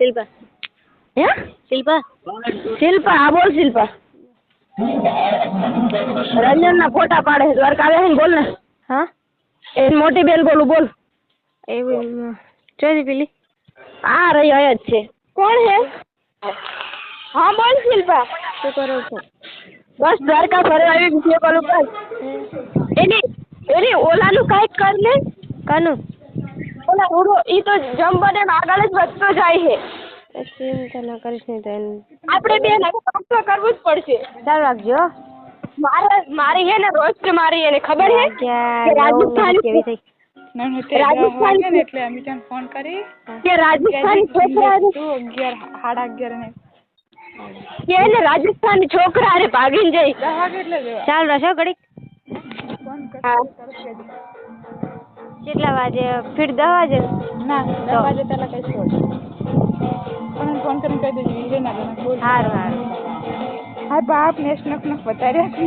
શિલ્પા. હે? શિલ્પા. શિલ્પા હા બોલ શિલ્પા. રંજનના ફોટા પાડે છે દ્વારકા આવે છે બોલ ને. હા? એ મોટી બેન બોલું બોલ. એવું જોઈ પેલી? આ રહી અહીંયા જ છે. કોણ છે હા બોલ શિલ્પા. શું કરો છો? બસ દ્વારકા ફરે આવી વીડિયો બોલું બસ એની એની ઓલાનું કાંઈક કર ને કાનું? ઓલા ઉડો. ઈ તો જમ્બને આગળ જ વધતો જાય છે. ચિંતા ના કરીશ નહીં તો આપણે બેન હવે કામ તો કરવું જ પડશે. ચાલુ રાખજો. મારે મારી હે ને રોજ કે મારી એને ખબર હે? કે રાજસ્થાન કેવી થઈ. રાજસ્થાન એટલે અમે તને ફોન કરી કે રાજસ્થાન છોકરા તું અગિયાર સાડા અગિયાર ને. કે એને રાજસ્થાન છોકરા હારે ભાગીને જઈ. ચાલ રહેશો ઘડીક. ફોન કર. કેટલા વાગે? ફીટ દસ વાગે? ના દસ વાગે પહેલા કઈ છોડ પણ ફોન કરીને કહી દેજો ના બોલ. સારું સારું હા બાપ નેસ નક નખ વધાર્યા છે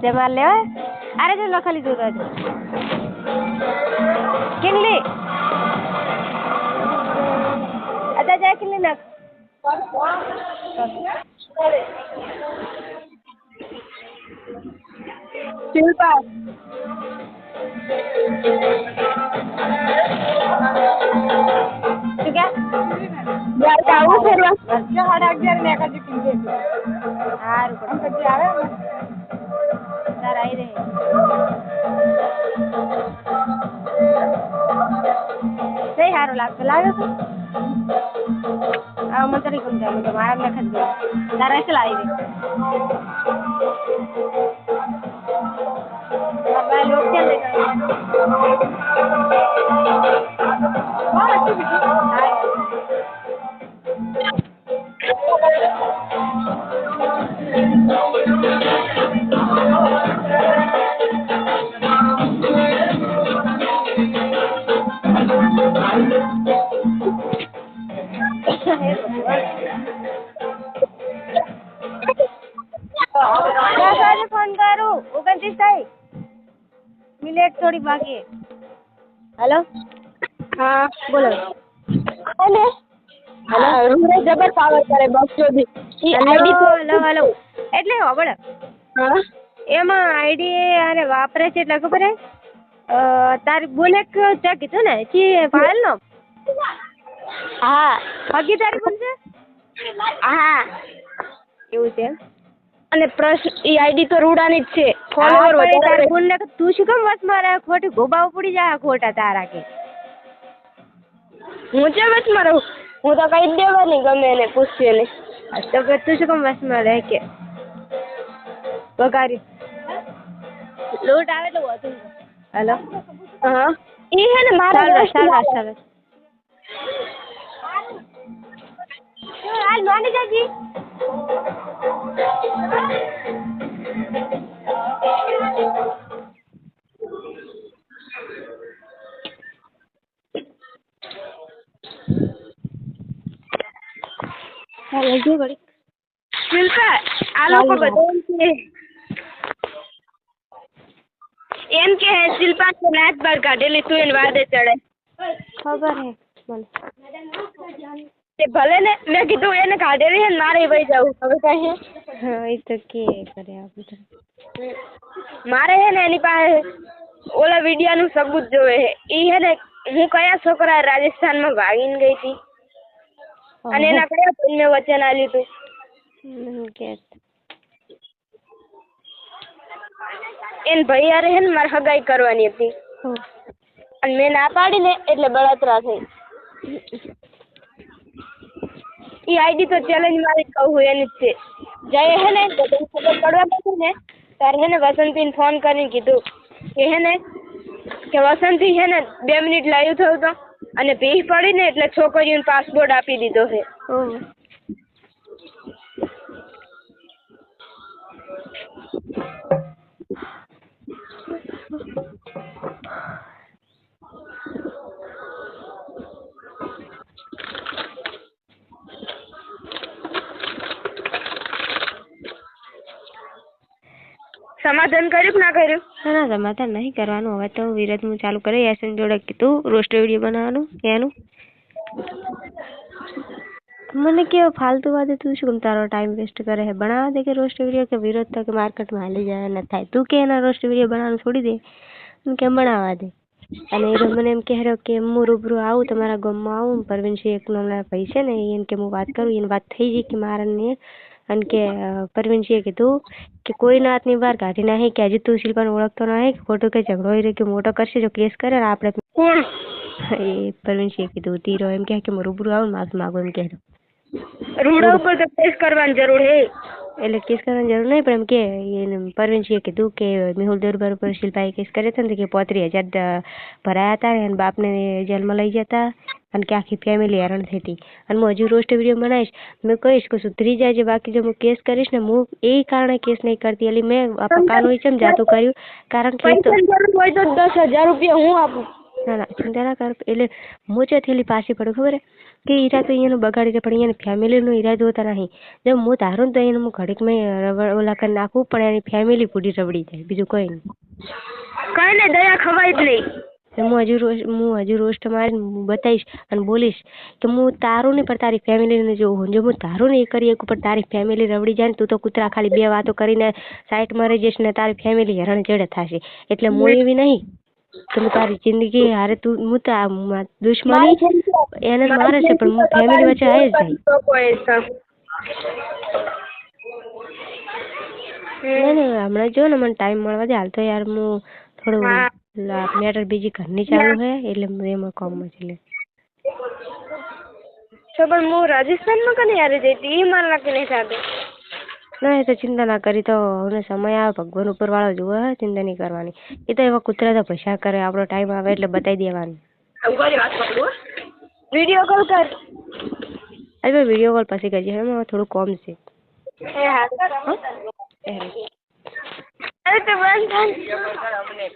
જમા લેવા અરે જો લખા લીધું તો આજે કિનલી અદા જાય કિનલી નાખ. શિલ્પા. આવું ફરવા સાડા અગિયાર ને એકાદી કિંજે સારું આમ પછી આવે તારા આવી રહે નહીં સારું લાગતું આ મને તો ગયું તારા શું લાવી દે બાબા લોક છે ને હા દસ થોડી બાકી હેલો? હા. બોલો. અને? રૂરે જબર પાવર કરે બસો દી હેલો હેલો હેલો. એટલે હોબળ હા. એમાં આઈડી અને વાપરે છે એટલે ખબર હે? તારી બુલેટ ચા કીધું ને? છી ફાઇલ નો હા. હગી તારી છે હા. એવું છે? અને પ્રશ્ન એ આઈડી તો રૂડાની જ છે. ફોલોવર વધારે. બોલને તું શું કેમ વસ મારે ખોટી ગોબા ઉપડી જાય ખોટા તારા કે? હું છે બસ રહું હું તો કઈ દેવાની ગમે એને પૂછ્યું ને તો તું શું કેમ વસ મારે કે? વગારી લોટ આવે તો વધુ. હેલો. હા. એ હે ને મારા દોસ્ત ચાલ ચાલ હાલ માની જાજી. ચાલ લઈ ઘડી શિલ્પા આ લોકો ચાલુ બધા એમ કે એમ કે હે શિલ્પા તો રાત બાર કાઢેલી તું તે ભલે ને મેં કીધું એને કાઢેલી હે ને મારે વહી જવું. હવે કઈ હે? હા એ તો કે કરે આપણે મારે હે ને એની પાસે ઓલા વિડિયાનું સબૂત જોવે હે. ઈ હે ને હું કયા છોકરા રાજસ્થાનમાં ભાગીને ગઈ હતી? અને એના કયા ભાઈને વચન આલ્યું હતું? કે એને ભાઈ હે ને મારે હગાઈ કરવાની હતી. અને મેં ના પાડી ને એટલે બળતરા થઈ. ઈ આઈડી તો ચેલેન્જ મારી કહું હું, એની જ છે જય હે ને, તો તને ખબર પડવા નથી ને, ત્યારે હે ને વસંતીને ફોન કરીને કીધું કે હે ને, કે વસંતી હે ને, બે મિનિટ લાઈવ થયું તો, અને ભીખ પડી ને એટલે છોકરીઓને પાસપોર્ટ આપી દીધો છે હો. સમાધાન કર્યું કે ના કર્યું? ના સમાધાન નહીં કરવાનું. હવે તો વિરત હું ચાલુ કરી એસન જોડે કીધું રોસ્ટ વીડિયો બનાવવાનું, એનું. મને કેવો ફાલતુ વાત તું શું તારો ટાઈમ વેસ્ટ કરે છે. બનાવવા દે કે રોસ્ટ વીડિયો કે વિરોધ તો કે માર્કેટમાં હાલી જાય ન થાય. તું કે એના રોસ્ટ વીડિયો બનાવવાનું છોડી દે. કે બનાવવા દે. અને એ મને એમ કહે કે હું રૂબરૂ આવું, તમારા ગામમાં આવું. પરવીનસિંહ એકનો હમણાં ભાઈ છે ને, એને કે હું વાત કરું, એને વાત થઈ ગઈ કે મારા ને અને કે પરવીનસિંહે કીધું કે કોઈના હાથની બહાર કાઢી નાખી કે હજી તું શિલ્પાને ઓળખતો નહીં કે ખોટું કે ઝઘડો હોય કે મોટો કરશે જો કેસ કરે ને આપણે એ પરવીનસિંહે કીધું તીરો એમ કે હું રૂબરૂ આવું ને માફી માગું એમ કહે રૂડા ઉપર કેસ કરવાની જરૂર હે. એટલે કેસ કરવાની જરૂર નહીં પણ એમ કે એને પરવીનસિંહે કીધું કે મેહુલ દરબાર ઉપર શિલ્પાએ કેસ કર્યો હતો ને કે પોત્રીસ હજાર ભરાયા હતા અને બાપને જેલમાં લઈ જતા અને કે આખી ફેમિલી હેરાન થઈ હતી. અને હું હજુ રોસ્ટ વીડિયો બનાવીશ. મેં કહીશ કે સુધરી જાય છે બાકી જો હું કેસ કરીશ ને હું એ કારણે કેસ નહીં કરતી. એટલે મેં આ છે ચમ જાતું કર્યું. કારણ કે હોય તો દસ હજાર રૂપિયા હું આપું. ના ના ચિંતા ના કર એટલે હું ચોથી પાછી પડું ખબર હે? કે ઈરા તો અહીંયાનું બગાડી દે પણ અહીંયાની ફેમિલીનો ઈરાદો હોતા નહીં. જો હું તારું તો એને હું ઘડીક મેં ઓલા કરી નાખું પણ એની ફેમિલી પૂરી રબડી જાય બીજું કંઈ નહીં. કઈ નહીં દયા ખવાય જ નહીં. હું હજુ રોજ હું હજુ રોસ્ટ મારીને હું બતાવીશ અને બોલીશ કે હું તારું નહીં પણ તારી ફેમિલીને જોઉં જો હું તારું નહીં કરી શકું પણ તારી ફેમિલી રવડી જાય ને તું તો કૂતરા ખાલી બે વાતો કરીને સાઈડમાં રહી જઈશ ને તારી ફેમિલી હેરણ જેડે થશે. એટલે હું એવી નહીં. કે તારી જિંદગી હારે તું હું તો દુશ્મની એને મારે છે પણ હું ફેમિલી વચ્ચે આવી જાય નહીં હમણાં જો ને મને ટાઈમ મળવા દે. હાલ તો યાર હું થોડું મેટર બીજી ઘરની ચાલુ છે એટલે એમાં કોમમાં છે એટલે છો પણ હું રાજસ્થાનમાં કને યારે જઈતી? એ મારા નહીં થતું ના એ તો ચિંતા ના કરી તો હવે સમય આવે ભગવાન ઉપર વાળો જુએ હે ચિંતા નહીં કરવાની. એ તો એવા કૂતરા તો પૈસા કરે આપણો ટાઈમ આવે એટલે બતાવી દેવાનું. વીડિયો કોલ કર. હવે વીડિયો કોલ પછી કરજે એમાં થોડું કોમ છે. એ હા એ હા. અરે તો બંધ થાય.